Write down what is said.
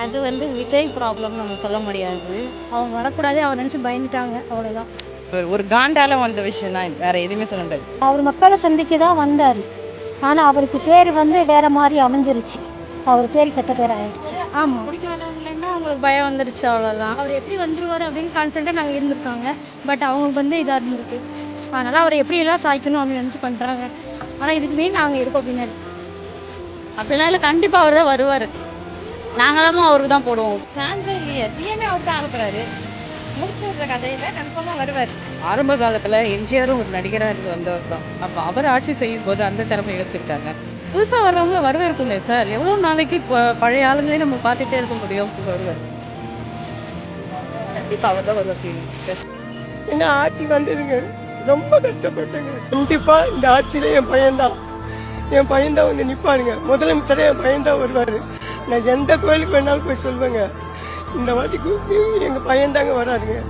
அது வந்து விஜய் ப்ராப்ளம் நம்ம சொல்ல முடியாது. அவங்க வரக்கூடாது அவர் நினச்சி பயந்துட்டாங்க அவ்வளோதான் ஒரு- ஒரு காண்டால வந்த விஷயம் தான் வேற எதுவுமே சொல்ல முடியாது. அவர் மக்களை சந்திக்க தான் வந்தார். ஆனால் அவருக்கு பேர் வந்து வேற மாதிரி அமைஞ்சிருச்சு. அவர் பேர் கெட்ட பேர் ஆயிடுச்சு. ஆமாம் பிடிக்காதவங்களா அவங்களுக்கு பயம் வந்துருச்சு அவ்வளோதான் அவர் எப்படி வந்துருவார் அப்படின்னு கான்ஃபிடண்ட்டாக நாங்கள் இருந்திருக்காங்க. பட் அவங்களுக்கு வந்து இதாக இருந்திருக்கு. அதனால அவரை எப்படி எல்லாம் சாய்க்கணும் அப்படின்னு நினச்சி பண்ணுறாங்க ஆனால் இதுக்குமே நாங்கள் இருக்கோம் பின்னாடி. அப்படிலாம் இல்லை கண்டிப்பாக அவர் தான் வருவார். நாங்களும் அவருக்கு தான் போடுவோம். சான்ஸே இல்லையே அவர் தான் அனுப்புறாரு முடிச்சிடுற கதையில கன்ஃபார்மாக வருவார். ஆரம்ப காலத்துல எம்ஜிஆரும் ஒரு நடிகரா இருந்து வந்தவர் தான். அப்ப அவர் ஆட்சி செய்யும் போது அந்த திறமை எடுத்துக்கிட்டாங்க. புதுசா வர்றவங்க வரவேற்குமே சார். எவ்வளவு நாளைக்கு ப- பழைய ஆளுங்களே நம்ம பார்த்துட்டே இருக்க முடியும். வருவார். கண்டிப்பா அவர் தான் வருவார் இந்த ஆட்சி வந்ததுங்க ரொம்ப கஷ்டப்பட்டேங்க. கண்டிப்பா இந்த ஆட்சியில என் பையன்தான். என் பையன்தான் வந்து நிப்பாருங்க. முதலமைச்சரே என் பையன்தான் வருவாரு. நான் எந்த கோயிலுக்கு வேணாலும் போய் சொல்லுவேங்க இந்த வாட்டி எங்க பையன்தாங்க வராருங்க.